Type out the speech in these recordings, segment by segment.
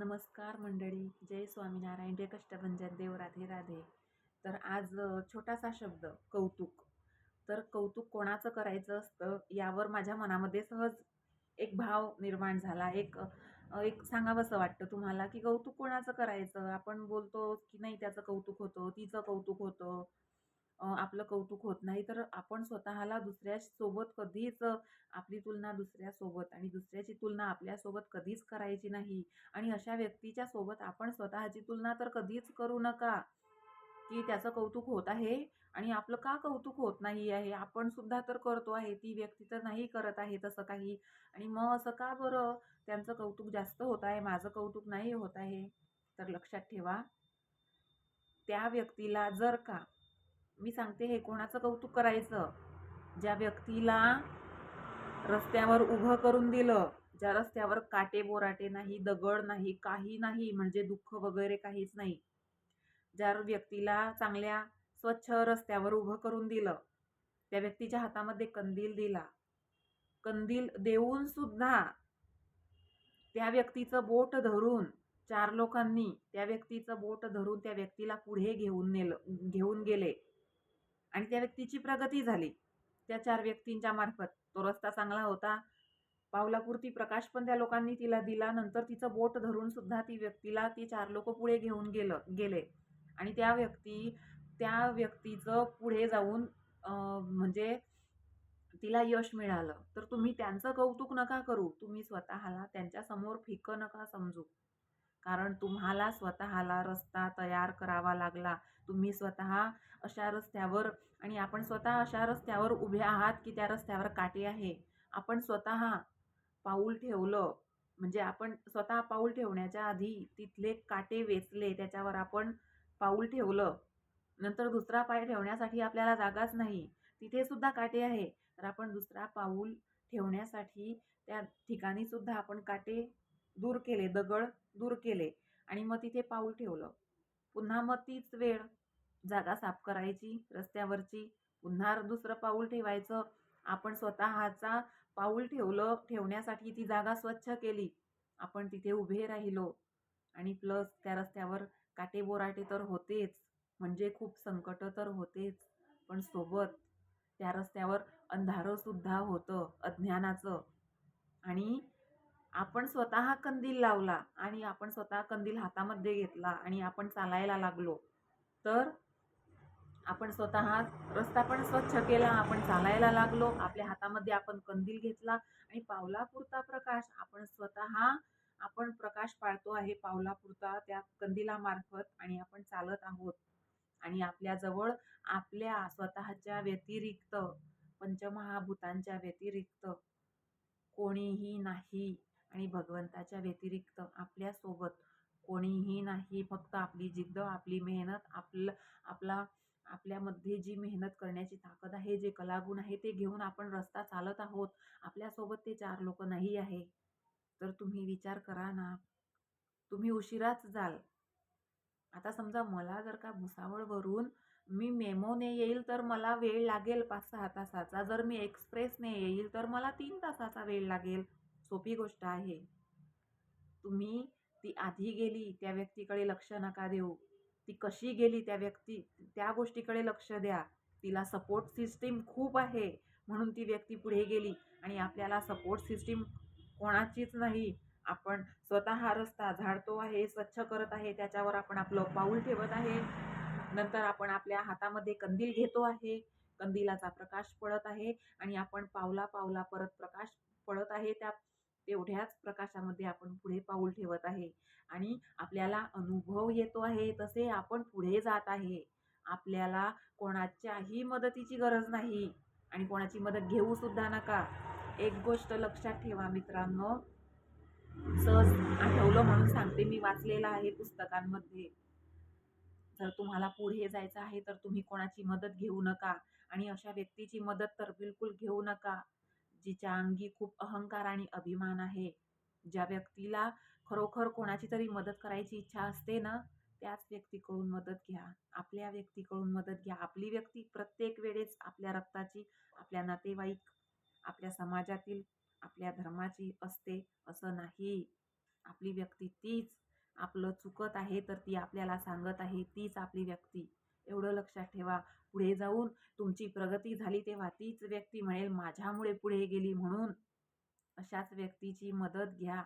नमस्कार मंडळी जय स्वामीनारायण जय कष्टभंजन देव राधे राधे. तर आज छोटासा शब्द कौतुक. तर कौतुक कोणाचं करायचं असतं यावर माझ्या मनामध्ये सहज एक भाव निर्माण झाला. एक एक सांगावंसं वाटतं तुम्हाला की कौतुक कोणाचं करायचं? आपण बोलतो की नाही त्याचं कौतुक होतं तिचं कौतुक होतं. आपलं कौतुक होत नाही. तर आपण स्वतःला दुसऱ्यासोबत कधीच आपली तुलना दुसऱ्यासोबत आणि दुसऱ्याची तुलना आपल्यासोबत कधीच करायची नाही. आणि अशा व्यक्तीच्या सोबत आपण स्वतःची तुलना तर कधीच करू नका की त्याचं कौतुक होत आहे आणि आपलं का कौतुक होत नाही आहे? आपण सुद्धा तर करतो आहे. ती व्यक्ती तर नाही करत आहे तसं काही. आणि मग असं का बरं? त्यांचं कौतुक जास्त होत आहे माझं कौतुक नाही होत आहे. तर लक्षात ठेवा. त्या व्यक्तीला जर का मी सांगते हे कोणाचं कौतुक करायचं? ज्या व्यक्तीला रस्त्यावर उभं करून दिलं ज्या रस्त्यावर काटे बोराटे नाही दगड नाही काही नाही म्हणजे दुःख वगैरे काहीच नाही. ज्या व्यक्तीला चांगल्या स्वच्छ रस्त्यावर उभं करून दिलं त्या व्यक्तीच्या हातामध्ये कंदील दिला. कंदील देऊन सुद्धा त्या व्यक्तीचं बोट धरून चार लोकांनी त्या व्यक्तीचं बोट धरून त्या व्यक्तीला पुढे घेऊन नेलं घेऊन गेले. आणि त्या व्यक्तीची प्रगती झाली. त्या चार व्यक्तींच्या मार्फत तो रस्ता चांगला होता. पावलापुरती प्रकाश पण त्या लोकांनी तिला दिला. नंतर तिचं बोट धरून सुद्धा ती व्यक्तीला ती चार लोक पुढे घेऊन गेलं गेले. आणि त्या व्यक्ती त्या व्यक्तीचं पुढे जाऊन म्हणजे तिला यश मिळालं. तर तुम्ही त्यांचं कौतुक नका करू. तुम्ही स्वतःला त्यांच्यासमोर फिकं नका समजू. कारण तुम्हाला स्वतःला रस्ता तयार करावा लागला. तुम्ही स्वतः अशा रस्त्यावर आणि आपण स्वतः अशा रस्त्यावर उभे आहात की त्या रस्त्यावर काटे आहे. आपण स्वतः पाऊल ठेवलं म्हणजे आपण स्वतः पाऊल ठेवण्याच्या आधी तिथले काटे वेचले त्याच्यावर आपण पाऊल ठेवलं. नंतर दुसरा पाय ठेवण्यासाठी आपल्याला जागाच नाही. तिथे सुद्धा काटे आहे. तर आपण दुसरा पाऊल ठेवण्यासाठी त्या ठिकाणी सुद्धा आपण काटे दूर केले दगड दूर केले आणि मग तिथे पाऊल ठेवलं. पुन्हा मग तीच वेळ जागा साफ करायची रस्त्यावरची. पुन्हा दुसरं पाऊल ठेवायचं. आपण स्वतःचा पाऊल ठेवलं ठेवण्यासाठी ती जागा स्वच्छ केली. आपण तिथे उभे राहिलो आणि प्लस त्या रस्त्यावर काटेबोराटे तर होतेच म्हणजे खूप संकट तर होतेच पण सोबत त्या रस्त्यावर अंधारंसुद्धा होतं अज्ञानाचं. आणि आपण स्वतः कंदील लावला आणि आपण स्वतः कंदील हातामध्ये घेतला आणि आपण चालायला लागलो तर आपण स्वतः रस्ता पण स्वच्छ केला आपण चालायला लागलो आपल्या हातामध्ये आपण कंदील घेतला आणि पावलापुरता प्रकाश आपण स्वतः आपण प्रकाश पाळतो आहे पावलापुरता त्या कंदिलामार्फत आणि आपण चालत आहोत. आणि आपल्याजवळ आपल्या स्वतःच्या व्यतिरिक्त पंचमहाभूतांच्या व्यतिरिक्त कोणीही नाही. आणि भगवंताच्या व्यतिरिक्त आपल्यासोबत कोणीही नाही फक्त आपली जिद्द आपली मेहनत आपलं आपला आपल्यामध्ये जी मेहनत करण्याची ताकद आहे जे कलागुण आहे ते घेऊन आपण रस्ता चालत आहोत. आपल्यासोबत ते चार लोक नाही आहे. तर तुम्ही विचार करा ना. तुम्ही उशिराच जाल. आता समजा मला जर का भुसावळवरून मी मेमोने येईल तर मला वेळ लागेल पाच सहा तासाचा. जर मी एक्सप्रेसने येईल तर मला तीन तासाचा वेळ लागेल. सोपी गोष्ट आहे. तुम्ही ती आधी गेली त्या व्यक्तीकडे लक्ष नका देऊ. ती कशी गेली त्या व्यक्ती त्या गोष्टीकडे लक्ष द्या. तिला सपोर्ट सिस्टीम खूप आहे म्हणून ती व्यक्ती पुढे गेली आणि आपल्याला सपोर्ट सिस्टीम कोणाचीच नाही. आपण स्वतः हा रस्ता झाडतो आहे स्वच्छ करत आहे त्याच्यावर आपण आपलं पाऊल ठेवत आहे. नंतर आपण आपल्या हातामध्ये कंदील घेतो आहे. कंदिलाचा प्रकाश पडत आहे आणि आपण पावला पावला परत प्रकाश पडत आहे त्या तेवढ्याच प्रकाशामध्ये आपण पुढे पाऊल ठेवत आहे. आणि आपल्याला अनुभव येतो आहे तसे आपण पुढे जात आहे. आपल्याला कोणाच्याही मदतीची गरज नाही आणि कोणाची मदत घेऊ सुद्धा नका. एक गोष्ट लक्षात ठेवा मित्रांनो. सहज आठवलं म्हणून सांगते मी वाचलेलं आहे पुस्तकांमध्ये. जर तुम्हाला पुढे जायचं आहे तर तुम्ही कोणाची मदत घेऊ नका. आणि अशा व्यक्तीची मदत तर बिलकुल घेऊ नका. जिच्या अंगी खूप अहंकार आणि अभिमान आहे. ज्या व्यक्तीला खरोखर कोणाची तरी मदत करायची इच्छा असते ना त्याच व्यक्तीकडून मदत घ्या. आपल्या व्यक्तीकडून मदत घ्या. आपली व्यक्ती प्रत्येक वेळेस आपल्या रक्ताची आपल्या नातेवाईक आपल्या समाजातील आपल्या धर्माची असते असं नाही. आपली व्यक्ती तीच आपलं चुकत आहे तर ती आपल्याला सांगत आहे तीच आपली व्यक्ती. एवढं लक्षात ठेवा. पुढे जाऊन तुमची प्रगती झाली तेव्हा तीच व्यक्ती म्हणेल माझ्यामुळे पुढे गेली म्हणून. अशाच व्यक्तीची मदत घ्या.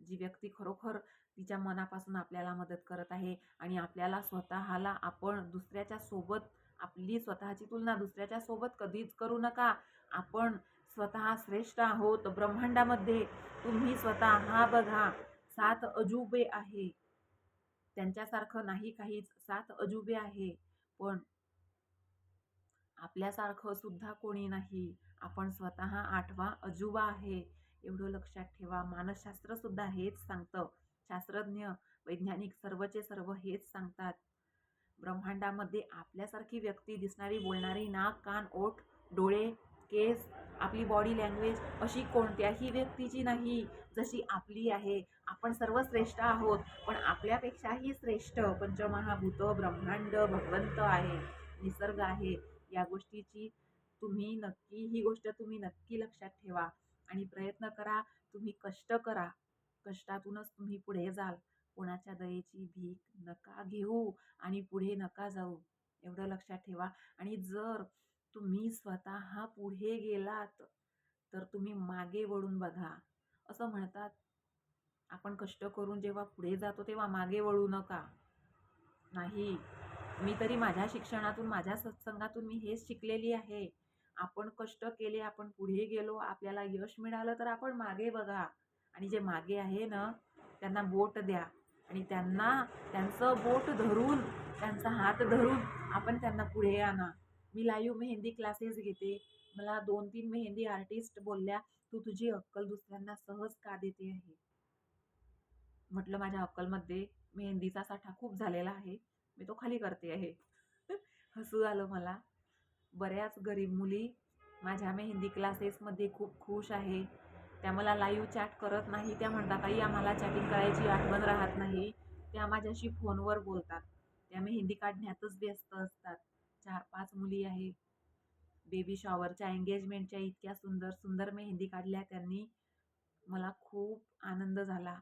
जी व्यक्ती खरोखर तिच्या मनापासून आपल्याला मदत करत आहे आणि आपल्याला स्वतःला आपण दुसऱ्याच्या सोबत आपली स्वतःची तुलना दुसऱ्याच्या सोबत कधीच करू नका. आपण स्वतः श्रेष्ठ आहोत ब्रह्मांडामध्ये. तुम्ही स्वतः हा बघा सात अजुबे आहे. त्यांच्यासारखं नाही काहीच सात अजुबे आहे. पण आपल्यासारखं सुद्धा कोणी नाही. आपण स्वतः आठवा अजुबा आहे. एवढं लक्षात ठेवा. मानसशास्त्र सुद्धा हेच सांगतं. शास्त्रज्ञ वैज्ञानिक सर्वचे सर्व हेच सांगतात. ब्रह्मांडामध्ये आपल्यासारखी व्यक्ती दिसणारी बोलणारी नाक कान ओठ डोळे केस आपली बॉडी लँग्वेज अशी कोणत्याही व्यक्तीची नाही जशी आपली आहे. आपण सर्व श्रेष्ठ आहोत पण आपल्यापेक्षाही श्रेष्ठ पंचमहाभूत ब्रह्मांड भगवंत आहे. निसर्ग आहे. या गोष्टीची तुम्ही नक्की ही गोष्ट तुम्ही नक्की लक्षात ठेवा आणि प्रयत्न करा तुम्ही कष्ट करा. कष्टातूनच तुम्ही पुढे जाल. कोणाच्या दयेची भीक नका घेऊ आणि पुढे नका जाऊ. एवढं लक्षात ठेवा. आणि जर तुम्ही स्वतः पुढे गेलात तर तुम्ही मागे वळून बघा. असं म्हणतात आपण कष्ट करून जेव्हा पुढे जातो तेव्हा मागे वळू नका. नाही. मी तरी माझ्या शिक्षणातून माझ्या सत्संगातून मी हेच शिकलेली आहे. आपण कष्ट केले आपण पुढे गेलो आपल्याला यश मिळालं तर आपण मागे बघा. आणि जे मागे आहे ना त्यांना बोट द्या. आणि त्यांना त्यांचं बोट धरून त्यांचा हात धरून आपण त्यांना पुढे आणा. मी लाईव्ह मेहंदी क्लासेस घेते. मला दोन तीन मेहंदी आर्टिस्ट बोलल्या तू तुझी अक्कल दुसऱ्यांना सहज का देते आहे? म्हटलं माझ्या अक्कलमध्ये मेहंदीचा साठा खूप झालेला आहे. मी तो खाली करते आहे. हसू आलं मला. बऱ्याच गरीब मुली माझ्या मेहंदी क्लासेसमध्ये खूप खुश आहे. त्या मला लाईव्ह चॅट करत नाही. त्या म्हणतात आई आम्हाला चॅटिंग करायची आठवण राहत नाही. त्या माझ्याशी फोनवर बोलतात. त्या मेहंदी काढण्यातच व्यस्त असतात. चार पाच मुली आहे. बेबी शॉवरच्या एंगेजमेंटच्या इतक्या सुंदर सुंदर मेहंदी काढल्या त्यांनी. मला खूप आनंद झाला.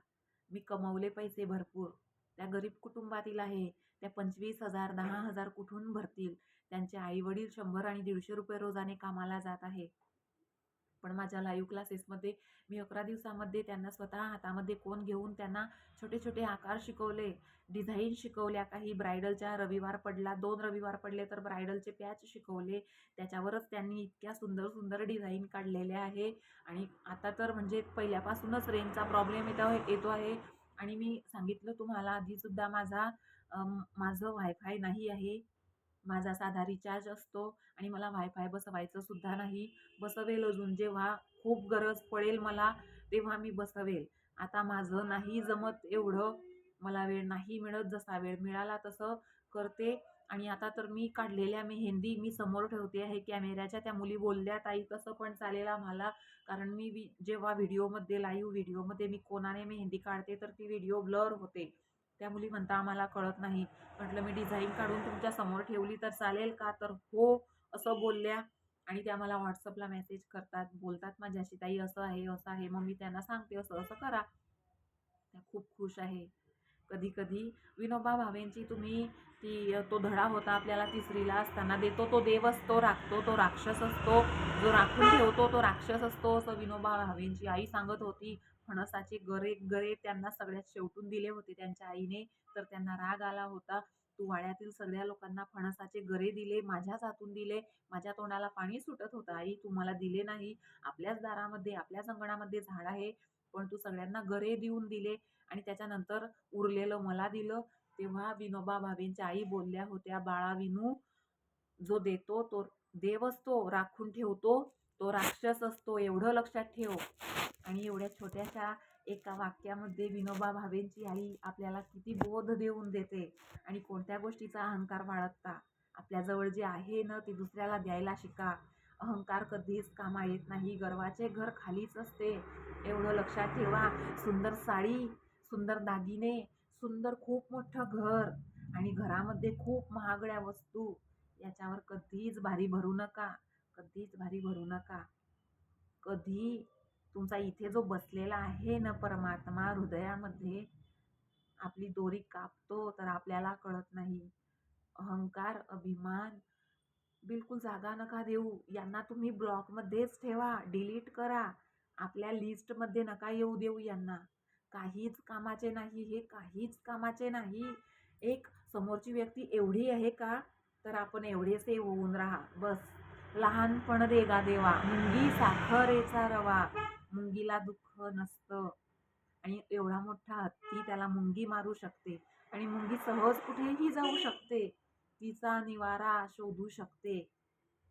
मी कमवले पैसे भरपूर. त्या गरीब कुटुंबातील आहे. त्या पंचवीस हजार दहा हजार कुठून भरतील? त्यांचे आईवडील शंभर आणि दीडशे रुपये रोजाने कामाला जात आहे. पण माझ्या लाईव्ह क्लासेसमध्ये मी अकरा दिवसामध्ये त्यांना स्वतः हातामध्ये कोण घेऊन त्यांना छोटे छोटे आकार शिकवले डिझाईन शिकवल्या काही ब्रायडलच्या रविवार पडला दोन रविवार पडले तर ब्रायडलचे पॅच शिकवले. त्याच्यावरच त्यांनी इतक्या सुंदर सुंदर डिझाईन काढलेल्या आहे. आणि आता तर म्हणजे पहिल्यापासूनच रेंजचा प्रॉब्लेम येतो येतो आहे. आणि मी सांगितलं तुम्हाला आधीसुद्धा माझा माझं वायफाय नाही आहे. माझा साधा रिचार्ज असतो आणि मला वायफाय बसवायचंसुद्धा नाही. बसवेल अजून जेव्हा खूप गरज पडेल मला तेव्हा मी बसवेल. आता माझं नाही जमत एवढं. मला वेळ नाही मिळत. जसा वेळ मिळाला तसं करते. आणि आता तर मी काढलेल्या मेहंदी मी समोर ठेवते आहे. कॅमेऱ्याच्या त्या मुली बोलल्या ताई कसं पण चालेल आम्हाला. कारण मी जेव्हा व्हिडिओमध्ये लाईव्ह व्हिडिओमध्ये मी कोणाने मेहंदी काढते तर ती व्हिडिओ ब्लर होते. त्या मुली म्हणता आम्हाला कळत नाही. म्हटलं मी डिझाईन काढून तुमच्यासमोर ठेवली तर चालेल का? तर हो असं बोलल्या. आणि त्या मला व्हॉट्सअपला मेसेज करतात बोलतात माझ्याशी ताई असं आहे असं आहे मग मी त्यांना सांगते असं असं करा. त्या खूप खुश आहे. कधी कधी विनोबा भावेंची तुम्ही ती तो धडा होता आपल्याला तिसरीला असताना देतो तो देव असतो राखतो तो राक्षस असतो. जो राखून ठेवतो तो राक्षस असतो असं विनोबा भावेंची आई सांगत होती. फणसाचे गरे गरे त्यांना सगळ्यात शेवटून दिले होते त्यांच्या आईने. तर त्यांना राग आला होता. तू वाड्यातील सगळ्या लोकांना फणसाचे गरे दिले माझ्याच हातून दिले. माझ्या तोंडाला पाणी सुटत होतं. आई तू मला दिले नाही. आपल्याच दारामध्ये आपल्याच अंगणामध्ये झाड आहे. पण तू सगळ्यांना गरे देऊन दिले आणि त्याच्यानंतर उरलेलं मला दिलं. तेव्हा विनोबा भावेंच्या आई बोलल्या होत्या बाळा विनू जो देतो तो देव असतो राखून ठेवतो. तो राक्षस असतो. एवढं लक्षात ठेव. आणि एवढ्या छोट्याशा एका वाक्यामध्ये विनोबा भावेंची आई आपल्याला किती बोध देऊन देते आणि कोणत्या गोष्टीचा अहंकार बाळगता? आपल्याजवळ जे आहे ना ते दुसऱ्याला द्यायला शिका. अहंकार कधीच कामा येत नाही. गर्वाचे घर खालीच असते. एवढं लक्षात ठेवा. सुंदर साडी सुंदर दागिने सुंदर खूप मोठं घर आणि घरामध्ये खूप महागड्या वस्तू. याच्यावर कधीच भारी भरू नका. कधीच भारी भरू नका. कधी तुमचा इथे जो बसलेला आहे ना परमात्मा हृदयामध्ये आपली दोरी कापतो तर आपल्याला कळत नाही. अहंकार अभिमान बिलकुल जागा नका देऊ. यांना तुम्ही ब्लॉकमध्येच ठेवा डिलीट करा. आपल्या लिस्टमध्ये नका येऊ देऊ यांना. काहीच कामाचे नाही हे काहीच कामाचे नाही. एक समोरची व्यक्ती एवढी आहे का? तर आपण एवढेसे होऊन राहा. बस. लहानपण रेगा देवा. मुंगी साखरेचा रवा. मुंगीला दुःख नसतं. आणि एवढा मोठा हत्ती त्याला मुंगी मारू शकते. आणि मुंगी सहज कुठेही जाऊ शकते. तिचा निवारा शोधू शकते.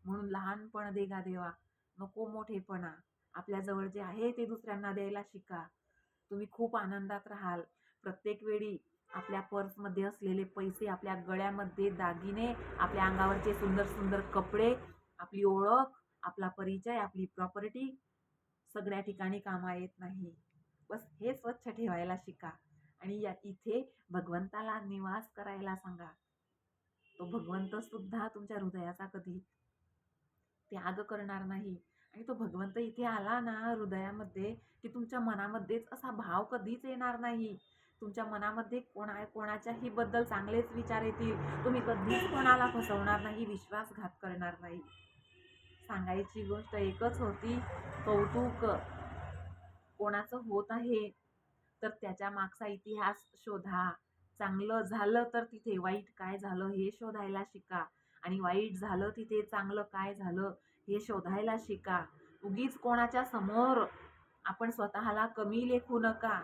म्हणून लहानपण देगा देवा नको मोठेपणा. आपल्याजवळ जे आहे ते दुसऱ्यांना द्यायला शिका. तुम्ही खूप आनंदात राहाल. प्रत्येक वेळी आपल्या पर्समध्ये असलेले पैसे आपल्या गळ्यामध्ये दागिने आपल्या अंगावरचे सुंदर सुंदर कपडे आपली ओळख आपला परिचय आपली प्रॉपर्टी सगळ्या ठिकाणी कामा येत नाही. बस हे स्वच्छ ठेवायला शिका आणि या इथे भगवंताला निवास करायला सांगा. तो भगवंत सुद्धा तुमच्या हृदयाचा कधी त्याग करणार नाही आणि तो भगवंत इथे आला ना हृदयामध्ये की तुमच्या मनामध्येच असा भाव कधीच येणार नाही. तुमच्या मनामध्ये कोणा कोणाच्याही बद्दल चांगलेच विचार येतील. तुम्ही कधीच कोणाला फसवणार नाही विश्वासघात करणार नाही. सांगायची गोष्ट एकच होती कौतुक कोणाचं होत आहे तर त्याच्या मागचा इतिहास शोधा. चांगलं झालं तर तिथे वाईट काय झालं हे शोधायला शिका आणि वाईट झालं तिथे चांगलं काय झालं हे शोधायला शिका. उगीच कोणाच्या समोर आपण स्वतःला कमी लेखू नका.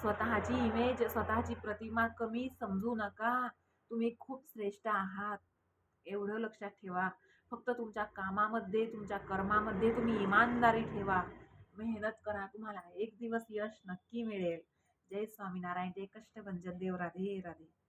स्वतःची इमेज स्वतःची प्रतिमा कमी समजू नका. तुम्ही खूप श्रेष्ठ आहात. एवढं लक्षात ठेवा. फक्त तुमच्या कामामध्ये तुमच्या कर्मामध्ये तुम्ही इमानदारी ठेवा. मेहनत करा तुम्हाला एक दिवस यश नक्की मिळेल. जय स्वामीनारायण जय कष्टभंजन. देव राधे राधे.